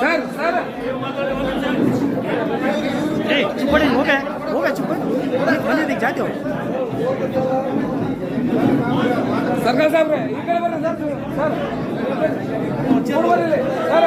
Sir sir ಏ ಚುಪ್ಪಡಿ ಹೋಗೆ ಹೋಗೆ ಚುಪ್ಪಡಿ ಬಂದಿದ್ದೀಗ ಜಾತಿ ಅವ್ರು ಸರ್ಕಾರ ಸಾಹೇಬ್ರೆ ಈ ಕಡೆ ಬರ್ರಿ ಸರ್ ಸರ್ ನೋಡ್ ಬರ್ರಿ ಇಲ್ಲಿ. ಸರ್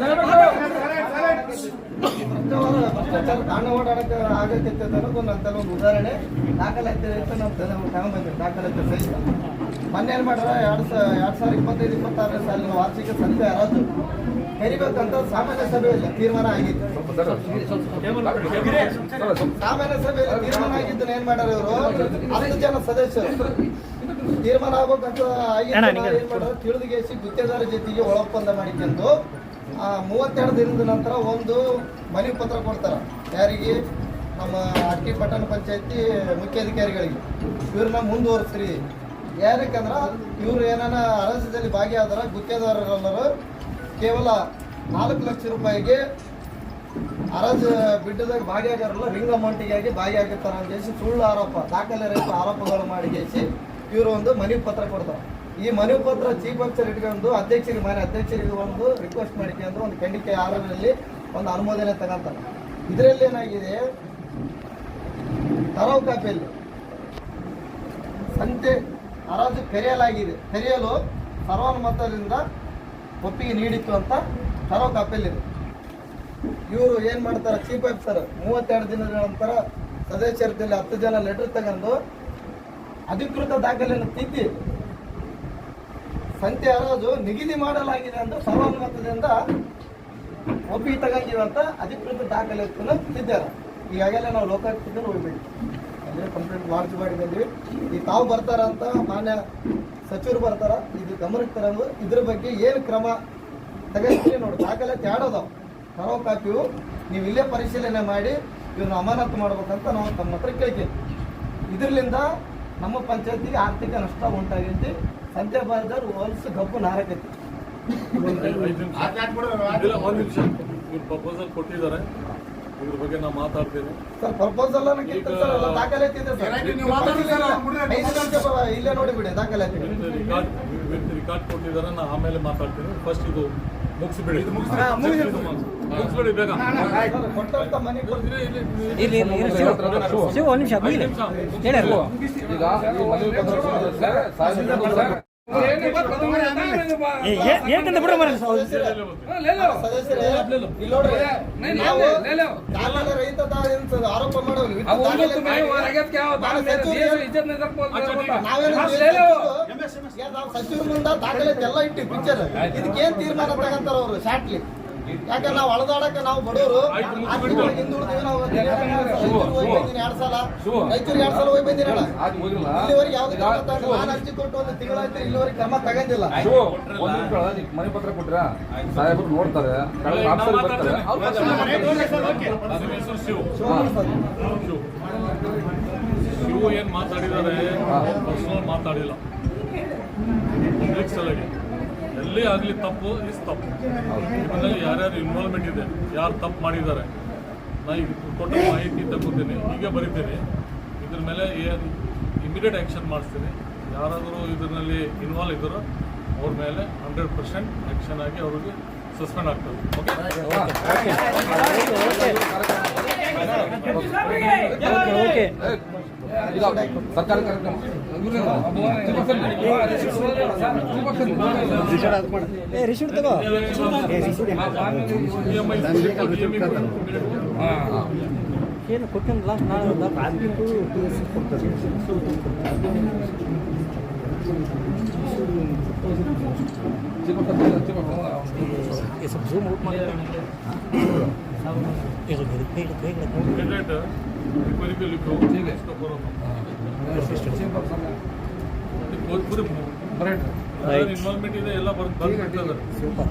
నిలబెట్టు ಒಂದು ಓಡಾಡಕ್ಕೆ ಆಗತ್ತೆ ಅನ್ನೋದು ನನ್ನ ಒಂದು ಉದಾಹರಣೆ ದಾಖಲಾತಿ ಅಂತ ತಗೊಂಡ್ಬಂದಿವಿ ದಾಖಲಾತಿ ಸಹಿತ ಮೊನ್ನೆ ಏನು ಮಾಡ್ಯಾರ ಎರಡು ಸಾವಿರ ಎರಡು ಸಾವಿರ ಇಪ್ಪತ್ತೈದು ಇಪ್ಪತ್ತಾರನೇ ಸಾಲಿನ ವಾರ್ಷಿಕ ಸಂಖ್ಯೆ ಯಾರಾದ್ರು ಕರಿಬೇಕಂತ ಸಾಮಾನ್ಯ ಸಭೆಯಲ್ಲಿ ತೀರ್ಮಾನ ಆಗಿತ್ತು ಸಾಮಾನ್ಯ ಸಭೆಯಲ್ಲಿ ತೀರ್ಮಾನ ಆಗಿದ್ದು ಏನ್ ಮಾಡ್ಯಾರ? ಇವರು ಹತ್ತು ಜನ ಸದಸ್ಯರು ತೀರ್ಮಾನ ಆಗ್ಬೇಕಂತ ಆಗಿ ಏನ್ ಮಾಡ್ಯಾರ ತಿಳಿದುಗೇಸಿ ಗುತ್ತೇದಾರ ಜೊತೆಗೆ ಒಳಪ್ಪಂದ ಮಾಡಿಕೊಂಡು ಆ, ಮೂವತ್ತೆರಡು ದಿನದ ನಂತರ ಒಂದು ಮನವಿ ಪತ್ರ ಕೊಡ್ತಾರೆ. ಯಾರಿಗೆ? ನಮ್ಮ ಅಟ್ಟಿ ಪಟ್ಟಣ ಪಂಚಾಯತಿ ಮುಖ್ಯಾಧಿಕಾರಿಗಳಿಗೆ. ಇವ್ರನ್ನ ಮುಂದುವರಿಸ್ರಿ. ಯಾರಕ್ಕಂದ್ರೆ ಇವರು ಏನಾರ ಅರಸದಲ್ಲಿ ಭಾಗಿಯಾದ್ರ ಗುತ್ತೇದಾರರೆಲ್ಲರೂ ಕೇವಲ ನಾಲ್ಕು ಲಕ್ಷ ರೂಪಾಯಿಗೆ ಅರಜ ಬಿಡ್ಡದಾಗ ಭಾಗಿಯಾಗಾರಲ್ಲ ರಿಂಗ್ ಅಮೌಂಟಿಗಾಗಿ ಭಾಗಿಯಾಗಿರ್ತಾರೆ ಅಂತ ಸುಳ್ಳು ಆರೋಪ ದಾಖಲೆ ರಹಿತ ಆರೋಪಗಳು ಮಾಡಿ ಇವರು ಒಂದು ಮನವಿ ಪತ್ರ ಕೊಡ್ತಾರೆ. ಈ ಮನವಿ ಪತ್ರ ಚೀಫ್ ಆಫೀಸರ್ ಇಟ್ಕೊಂಡು ಅಧ್ಯಕ್ಷರಿಗೆ ಮನೆ ಅಧ್ಯಕ್ಷರಿಗೆ ಒಂದು ರಿಕ್ವೆಸ್ಟ್ ಮಾಡಿಕೊಂಡು ಒಂದು ಖಂಡಿಕೆ ಆರರಲ್ಲಿ ಒಂದು ಅನುಮೋದನೆ ತಗೊಂತಾರೆ. ಇದರಲ್ಲಿ ಏನಾಗಿದೆ? ತರವು ಕಾಪಿಯಲ್ಲಿ ಸಂತೆ ಹರಾಜು ಕರೆಯಲಾಗಿದೆ ಕರೆಯಲು ಸರ್ವಾನುಮತದಿಂದ ಒಪ್ಪಿಗೆ ನೀಡಿತ್ತು ಅಂತ ತರೋ ಕಾಪಿಯಲ್ಲಿದೆ ಇವರು ಏನು ಮಾಡ್ತಾರೆ? Chief officer. ಮೂವತ್ತೆರಡು ದಿನದ ನಂತರ ಸದಸ್ಯರಲ್ಲಿ ಹತ್ತು ಜನ ಲೆಟರ್ ತಗೊಂಡು ಅಧಿಕೃತ ದಾಖಲೆಯನ್ನು ತಿದ್ದಿ ಸಂತೆ ಹರಾಜು ನಿಗದಿ ಮಾಡಲಾಗಿದೆ ಅಂತ ಸರ್ವಾನುಮತದಿಂದ ಒಪ್ಪಿಗೆ ತಗೊಂಡಿರುವಂತ ಅಧಿಕೃತ ದಾಖಲೆ ತಿದ್ದಾರೆ ಈಗಾಗಲೇ ನಾವು ಲೋಕಾಯುಕ್ತದಲ್ಲಿ ಹೋಗ್ಬೇಕು. ಅಂದ್ರೆ ಕಂಪ್ಲೇಂಟ್ ಮಾರ್ಚ್ ಮಾಡಿ ಬಂದ್ವಿ. ಈಗ ತಾವು ಬರ್ತಾರ ಅಂತ ಮಾನ್ಯ ಸಚಿವರು ಬರ್ತಾರ. ಇದು ಗಮನಕ್ಕೆ ತರೋದು ಇದ್ರ ಬಗ್ಗೆ ಏನು ಕ್ರಮ ತಗೋತೀವಿ ನೋಡಿ. ದಾಖಲೆ ಆಡೋದಾವ ತರೋ ಕಾಪಿಯು ನೀವು ಇಲ್ಲೇ ಪರಿಶೀಲನೆ ಮಾಡಿ ಇವ್ರನ್ನ ಅಮಾನತು ಮಾಡ್ಬೇಕಂತ ನಾವು ತಮ್ಮ ಹತ್ರ ಕೇಳ್ತೀವಿ. ಇದರಿಂದ ನಮ್ಮ ಪಂಚಾಯತಿಗೆ ಆರ್ಥಿಕ ನಷ್ಟ ಉಂಟಾಗೈತಿ. ಸಂತೆ ಬಾರದವ್ರು ಹೊಲಸು ಗಬ್ಬು ನಾರಕೈತಿ ಒಂದು ನಿಮಿಷ. ಇವ್ರು ಪ್ರಪೋಸಲ್ ಕೊಟ್ಟಿದ್ದಾರೆ. ಇದ್ರ ಬಗ್ಗೆ ನಾವು ಮಾತಾಡ್ತೇನೆ ಸರ್ ಪ್ರಪೋಸಲ್ ಸರ್ ಎಲ್ಲ ದಾಖಲಾತಿ ಇದೆ ಸರ್. ಐದು ಬ- ಇಲ್ಲೇ ನೋಡಿಬಿಡಿ ದಾಖಲಾತಿ. ರಿಕಾರ್ಡ್ ರಿಕಾರ್ಡ್ ಕೊಟ್ಟಿದ್ದಾರೆ ನಾನು ಆಮೇಲೆ ಮಾತಾಡ್ತೀನಿ. ಫಸ್ಟ್ ಇದು ಮುಗಿಸ್ಬಿಡಿ ಮುಗಿಸ್ಬಿಡಿ ಬೇಗ ಇಲ್ಲಿ ಶಿವ ಒಂದು ನಿಮಿಷ ಮುಗಿಲಿ ಹೇಳಿ ಏಕಂತ ಬಿಡ ಮರ ಆರೋಪ ಮಾಡೋದು ನಾವು ಸಚಿವರ ಮುಂದೆ ದಾಖಲಾತಿ ಎಲ್ಲ ಇಟ್ಟು ಪಿಕ್ಚರ್ ಇದಕ್ಕೇನ್ ತೀರ್ಮಾನ ತಗಂತಾರ ಅವರು ಶಾಟ್ಲಿ ಯಾಕಂದ್ರೆ ನಾವು ಅಳದಾಡಕ್ಕೆ ನಾವು ಬಡವರು? ಹಿಂದುಳಿದೀವಿ ನಾವು ಎರಡ್ ಸಲ. ರೈತರು ಎರಡ್ ಸಲ ಹೋಗಿ ಬಂದಿರಲ್ಲ ಇಲ್ಲಿವರೆಗೆ ಯಾವ್ದು ನಾನು ಅರ್ಜಿ ಕೊಟ್ಟು ಒಂದು ತಿಂಗಳಾಯ್ತು ಇಲ್ಲಿವರೆಗೆ ಕ್ರಮ ತಗೊಂಡಿಲ್ಲ. ಮನೆ ಪತ್ರ ಕೊಟ್ರ? ಸಾಹೇಬರು ನೋಡ್ತಾರೆ. ಶಿವು ಏನ್ ಮಾತಾಡಿದ್ದಾರೆ? ಪರ್ಸನಲ್ ಮಾತಾಡಿಲ್ಲ. ಸಲಹೆ ಎಲ್ಲಿ ಆಗಲಿ ತಪ್ಪು ಇಸ್ ತಪ್ಪು. ಇದರಲ್ಲಿ ಯಾರ್ಯಾರು ಇನ್ವಾಲ್ವ್ಮೆಂಟ್ ಇದೆ, ಯಾರು ತಪ್ಪು ಮಾಡಿದ್ದಾರೆ, ನಾ ಈಗ ಕೊಟ್ಟ ಮಾಹಿತಿ ತಗೋತೀನಿ ಹೀಗೆ ಬರಿತೀನಿ. ಇದ್ರ ಮೇಲೆ ಏನು ಇಮಿಡಿಯೇಟ್ ಆ್ಯಕ್ಷನ್ ಮಾಡಿಸ್ತೀನಿ ಯಾರಾದರೂ ಇದರಲ್ಲಿ ಇನ್ವಾಲ್ವ್ ಇದ್ದಾರೋ ಅವ್ರ ಮೇಲೆ ಹಂಡ್ರೆಡ್ ಪರ್ಸೆಂಟ್ ಆ್ಯಕ್ಷನ್ ಆಗಿ ಅವ್ರಿಗೆ ಸಸ್ಪೆಂಡ್ ಆಗ್ತದೆ. Okay okay. ಇದು ಸರ್ಕಾರ ಕಾರ್ಯಕ್ರಮ ಏ ರಿಸೀಟ್ ತಗೋ ಏನು ಕೊಟ್ಟಿನ ಲಾಸ್ಟ್ ನಾಳೆ ಸ್ವಲ್ಪ ಝೂಮ್ ಔಟ್ ಮಾಡಿ ಭೋಜ್ಪುರಿ ಇನ್ವಾಲ್ವ್ಮೆಂಟ್ ಇದೆ ಎಲ್ಲ ಬರ್ತಾರೆ ಸೂಪರ್